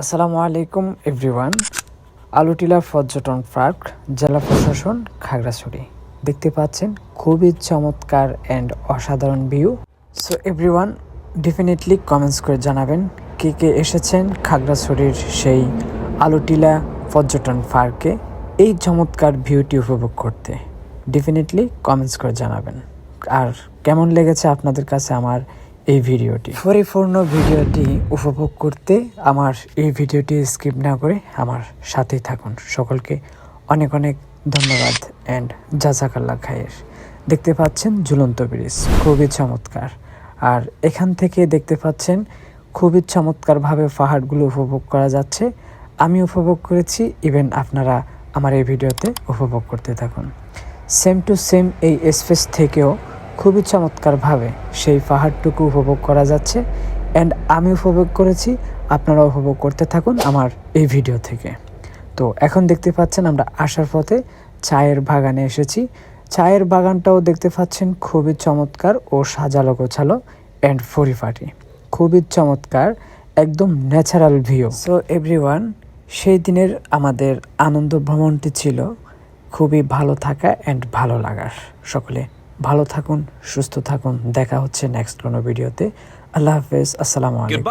আসসালামু আলাইকুম এভরিওয়ান আলুটিলা পর্যটন পার্ক, জেলা প্রশাসন, খাগড়াছড়ি। দেখতে পাচ্ছেন খুবই চমৎকার অ্যান্ড অসাধারণ view so everyone definitely comments করে জানাবেন কে কে এসেছেন খাগড়াছড়ির সেই আলুটিলা পর্যটন পার্কে। এই চমৎকার ভিউটি উপভোগ করতে ডেফিনেটলি কমেন্টস করে জানাবেন। আর কেমন লেগেছে আপনাদের কাছে আমার এই ভিডিওটি। পরিপূর্ণ ভিডিওটি উপভোগ করতে আমার এই ভিডিওটি স্কিপ না করে আমার সাথেই থাকুন। সকলকে অনেক অনেক ধন্যবাদ অ্যান্ড জাজাকাল্লা খায়ের। দেখতে পাচ্ছেন ঝুলন্ত ব্রিজ, খুবই চমৎকার। আর এখান থেকে দেখতে পাচ্ছেন খুবই চমৎকারভাবে পাহাড়গুলো উপভোগ করা যাচ্ছে। আমি উপভোগ করেছি ইভেন আপনারা আমার এই ভিডিওতে উপভোগ করতে থাকুন। সেম টু সেম এই স্পেস থেকেও খুবই চমৎকারভাবে সেই পাহাড়টুকু উপভোগ করা যাচ্ছে অ্যান্ড আমি উপভোগ করেছি আপনারা উপভোগ করতে থাকুন আমার এই ভিডিও থেকে। তো এখন দেখতে পাচ্ছেন আমরা আসার পথে চায়ের বাগানে এসেছি। চায়ের বাগানটাও দেখতে পাচ্ছেন খুবই চমৎকার ও সাজালো গোছালো অ্যান্ড পরিপাটি খুবই চমৎকার, একদম ন্যাচারাল ভিউ সো এভরিওয়ান সেই দিনের আমাদের আনন্দ ভ্রমণটি ছিল খুবই ভালো থাকা অ্যান্ড ভালো লাগার। সকলে ভালো থাকুন সুস্থ থাকুন। দেখা হচ্ছে নেক্সট কোনো ভিডিওতে আল্লাহ হাফেজ আসসালামু আলাইকুম.